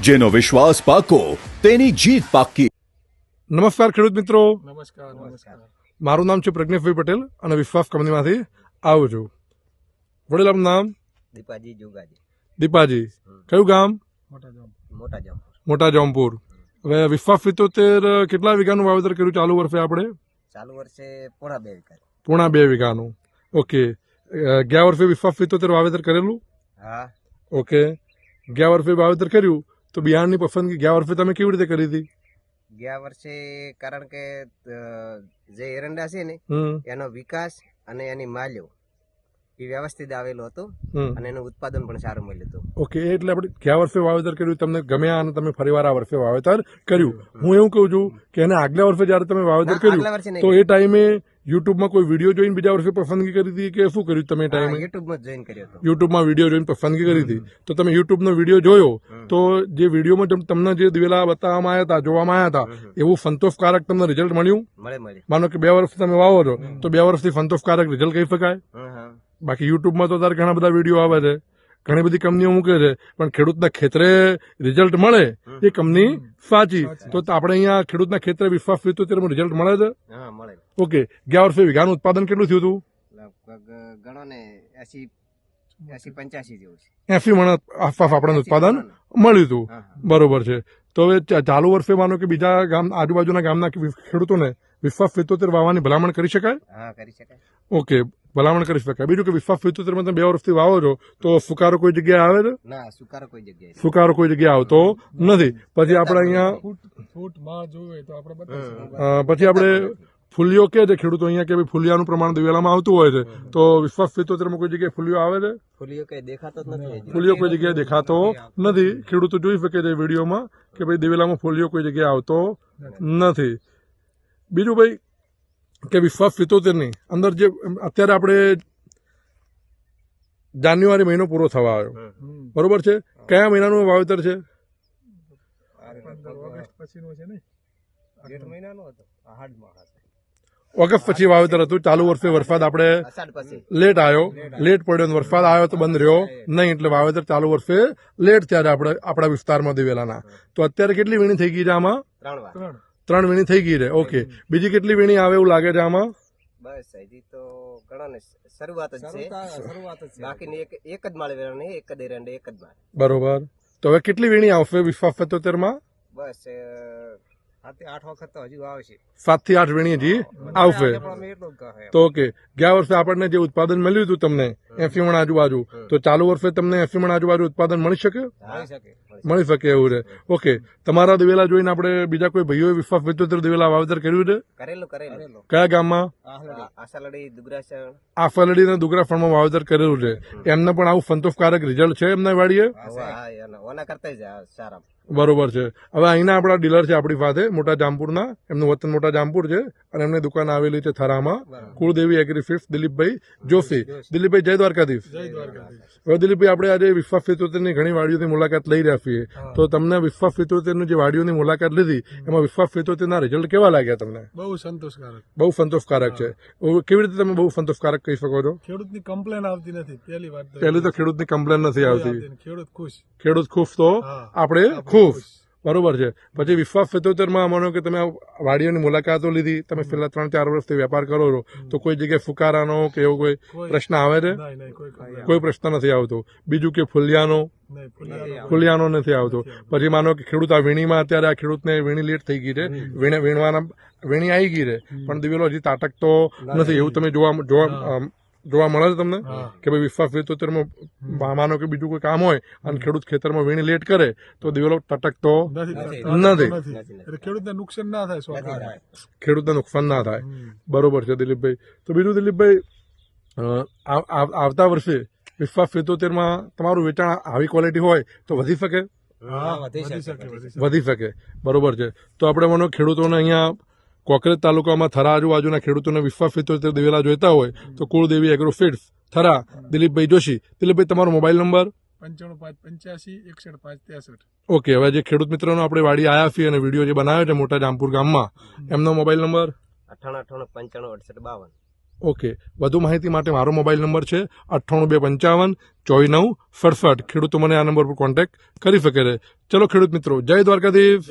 જેનો વિશ્વાસ પાકો તેની જીત પાકી. નમસ્કાર ખેડૂત મિત્રો. નમસ્કાર નમસ્કાર. મારું નામ છે પ્રજ્ઞેશભાઈ પટેલ અને વિશ્વાસ કંપનીમાંથી આવું છું. વડીલ આપનું નામ? દીપાજી જોગાજી. દીપાજી. કયું ગામ? મોટા જામ મોટા જામ જોમપુર. હવે વિશ્વાસ સિત્તોતેર કેટલા વીઘાનું વાવેતર કર્યું ચાલુ વર્ષે આપણે? ચાલુ વર્ષે પોણા બે વીઘા. પૂણા બે વીઘાનું. ઓકે. ગયા વર્ષે વિશ્વાસ સિત્તોતેર વાવેતર કરેલું? હા. ઓકે. ગયા વર્ષે વાવેતર કર્યું? તો બિહારની પસંદગી ગયા વર્ષે તમે કેવી રીતે કરી હતી? ગયા વર્ષે કારણ કે જે એરંડા છે ને એનો વિકાસ અને એની માલ્યો. એ વ્યવસ્થિત આવેલું હતું અને એનું ઉત્પાદન પણ સારું મળ્યું હતું. ઓકે એટલે આપણે ગયા વર્ષે વાવેતર કર્યું? તમને ગમ્યા અને તમે ફરીવાર આ વર્ષે વાવેતર કર્યું. હું એવું કહું છું કે એને આગલા વર્ષે જ્યારે તમે વાવેતર કર્યું તો એ ટાઈમે યુટ્યુબમાં કોઈ વીડિયો જોઈને બીજા વર્ષે પસંદગી કરી હતી કે શું કર્યું તમે ટાઈમે? યુટ્યુબમાં જોઈન કર્યો હતો. યુટ્યુબમાં વીડિયો જોઈને પસંદગી કરી હતી. તો તમે યુટ્યુબનો વીડિયો જોયો તો જે વિડીયોમાં તમને જે દિવેલા બતાવવામાં આવ્યા હતા જોવામાં આવ્યા હતા એવું સંતોષકારક તમને રિઝલ્ટ મળ્યું? મળે મળે. માનો કે બે વર્ષથી તમે વાવો છો તો બે વર્ષથી સંતોષકારક રિઝલ્ટ કહી શકાય. બાકી યુટ્યુબમાં તો તારે ઘણા બધા વીડિયો આવે છે. ઘણી બધી કંપનીઓ મૂકે છે પણ ખેડૂતના ખેતરે રિઝલ્ટ મળે એ કંપની સાચી. તો આપણે અહીંયા ખેડૂતના ખેતરે વિશ્વાસ સિત્તોતેરમાં રિઝલ્ટ મળે છે? ઓકે ગયા વર્ષે વીઘાનું ઉત્પાદન કેટલું થયું હતું? ગણો ને એસી એસી મણ આસપાસ આપણને ઉત્પાદન મળ્યું હતું. બરોબર છે. તો હવે ચાલુ વર્ષે માનો કે બીજા ગામ આજુબાજુના ગામના ખેડૂતોને વિશ્વાસ સિત્તોતેર વાવવાની ભલામણ કરી શકાય? હા કરી શકાય. ઓકે ભલામણ કરી શકાય. બીજું કે વિશ્વાસ સિત્તોતેરમાં તમે બે વર્ષથી વાવો છો તો સુકારો કોઈ જગ્યાએ આવે છે? ના સુકારો કોઈ જગ્યાએ સુકારો કોઈ જગ્યાએ આવતો નથી. પછી આપણે અહીંયા ફૂટ ફૂટ જોવે તો આપણે પછી આપણે ફૂલિયો કે છે ખેડૂતો અહીંયા કે ભાઈ ફૂલિયાનું પ્રમાણ દિવેલામાં આવતું હોય છે તો વિશ્વાસ સિત્તોતેરમાં કોઈ જગ્યાએ ફૂલિયો આવે છે? ફૂલીઓ કઈ દેખાતો નથી. ફૂલિયો કોઈ જગ્યાએ દેખાતો નથી ખેડૂતો જોઈ શકે છે વિડીયોમાં કે ભાઈ દિવેલામાં ફૂલિયો કોઈ જગ્યાએ આવતો નથી. બીજું ભાઈ કે વિશ્વાસ સિત્તોતેરની અંદર જે અત્યારે આપણે જાન્યુઆરી મહિનો પૂરો થવા આવ્યો. બરોબર છે? કયા મહિનાનું વાવેતર છે? ઓગસ્ટ ને? જેઠ મહિનાનો હતો. આહાડમાં હતો. ઓગસ્ટ પછી વાવેતર હતું. ચાલુ વર્ષે વરસાદ આપણે લેટ આવ્યો. લેટ પડ્યો અને વરસાદ આવ્યો તો બંધ રહ્યો. નહીં એટલે વાવેતર ચાલુ વર્ષે લેટ ત્યારે આપણે આપણા વિસ્તારમાં દિવેલાના. તો અત્યારે કેટલી વીણી થઈ ગઈ છે આમાં? ત્રણ વાર. ત્રણ વીણી થઈ ગઈ રે ઓકે બીજી કેટલી વીણી આવે એવું લાગે છે આમાં? બસ હજી તો ઘણા ને શરૂઆત જ છે. બાકી એક એક જ માળ વેરણ એક જ એરંડ એક જ માળે. બરોબર. તો હવે કેટલી વીણી આવશે વિશ્વાસ સત્યોતેરમાં? બસ આઠ વખત તો હજુ આવશે. સાતથી આઠ વીણી હજી આવશે. તો ઓકે ગયા વર્ષે આપણને જે ઉત્પાદન મળ્યું હતું તમને એસી મણ આજુબાજુ. તો ચાલુ વર્ષે તમને એસી મણ આજુબાજુ ઉત્પાદન મળી શકે? મળી શકે એવું છે. ઓકે. તમારા દિવેલા જોઈને આપણે બીજા કોઈ ભાઈઓએ વિશ્વાસ વિદ્યુત દિવેલા વાવેતર કર્યું છે? કયા ગામમાં? આ- આશાલડી દુગરાસણ. આ ફલડીના દુગરા ફળમાં વાવેતર કરેલું છે. એમને પણ આવું સંતોષકારક રિઝલ્ટ છે એમના વાડીએ? બરોબર છે. હવે અહીંના આપણા ડીલર છે આપણી પાસે મોટા જામપુરના. એમનું વતન મોટા જામપુર છે અને એમની દુકાન આવેલી છે થરામાં. કુળદેવી એગ્રીફિટ દિલીપભાઈ જોશી. દિલીપભાઈ જય દ્વારકાધીશ. હવે દિલીપભાઈ આપણે આજે વિશ્વાસ સિત્તોતેરની ઘણી વાડીઓની મુલાકાત લઈ રહ્યા છીએ. તો તમને વિશ્વાસ સિત્તોતેરની જે વાડીઓની મુલાકાત લીધી એમાં વિશ્વાસ સિત્તોતેરના રિઝલ્ટ કેવા લાગ્યા તમને? બહુ સંતોષકારક. બહુ સંતોષકારક છે. કેવી રીતે તમે બહુ સંતોષકારક કહી શકો છો? ખેડૂતની કમ્પ્લેન આવતી નથી પહેલી વાત તો પહેલી તો ખેડૂતની કમ્પ્લેન નથી આવતી. ખેડૂત ખુશ. ખેડૂત ખુશ તો આપણે ખુશ. બરોબર છે. પછી વિશ્વાસ સિત્તોતેરમાં માનો કે તમે વાડીઓની મુલાકાતો લીધી તમે છેલ્લા ત્રણ ચાર વર્ષથી વેપાર કરો છો તો કોઈ જગ્યાએ ફુકારાનો કે એવો કોઈ પ્રશ્ન આવે છે? કોઈ પ્રશ્ન નથી આવતો. બીજું કે ફુલિયાનો? ફુલિયાનો નથી આવતો. પછી માનો કે ખેડૂત આ વીણીમાં અત્યારે આ ખેડૂતને વીણી લેટ થઈ ગઈ છે. વીણે વીણવાના વીણી આવી ગઈ છે. પણ દિવેલો હજી તાટકતો નથી. એવું તમે જોવા જોવા જોવા મળે છે તમને? કે ભાઈ વિશ્વાસ સિત્તોતેરમાં માનો કે બીજું કોઈ કામ હોય અને ખેડૂત ખેતરમાં વીણી લેટ કરે તો દિવેલો ટટકતો નથી ખેડૂતને નુકસાન ના થાય ખેડૂતને નુકસાન ના થાય. બરોબર છે દિલીપભાઈ. તો બીજું દિલીપભાઈ આવતા વર્ષે વિશ્વાસ સિત્તોતેરમાં તમારું વેચાણ આવી ક્વોલિટી હોય તો વધી શકે? વધી શકે વધી શકે. વધી શકે. બરોબર છે. તો આપણે મને ખેડૂતોને અહીંયા કોકરેજ તાલુકામાં થરા આજુબાજુના ખેડૂતોને વિફા ફિત્તોતેર દિવેલા જોતા હોય તો કુળદેવી એગ્રોફિડ્સ થરા દિલીપભાઈ જોશી. દિલીપભાઈ તમારો મોબાઈલ નંબર? પંચાણું ઓકે હવે જે ખેડૂત મિત્રોનો આપણે વાડી આયા છીએ અને વીડિયો જે બનાવ્યો છે મોટા જામપુર ગામમાં એમનો મોબાઈલ નંબર? અઠ્ઠાણું અઠ્ઠાણું પંચાણું અડસઠ બાવન. ઓકે વધુ માહિતી માટે મારો મોબાઈલ નંબર છે અઠ્ઠાણું બે પંચાવન ચોવી નવ સડસઠ. ખેડૂતો મને આ નંબર પર કોન્ટેક્ટ કરી શકે છે. ચલો ખેડૂત મિત્રો જય દ્વારકાધીશ.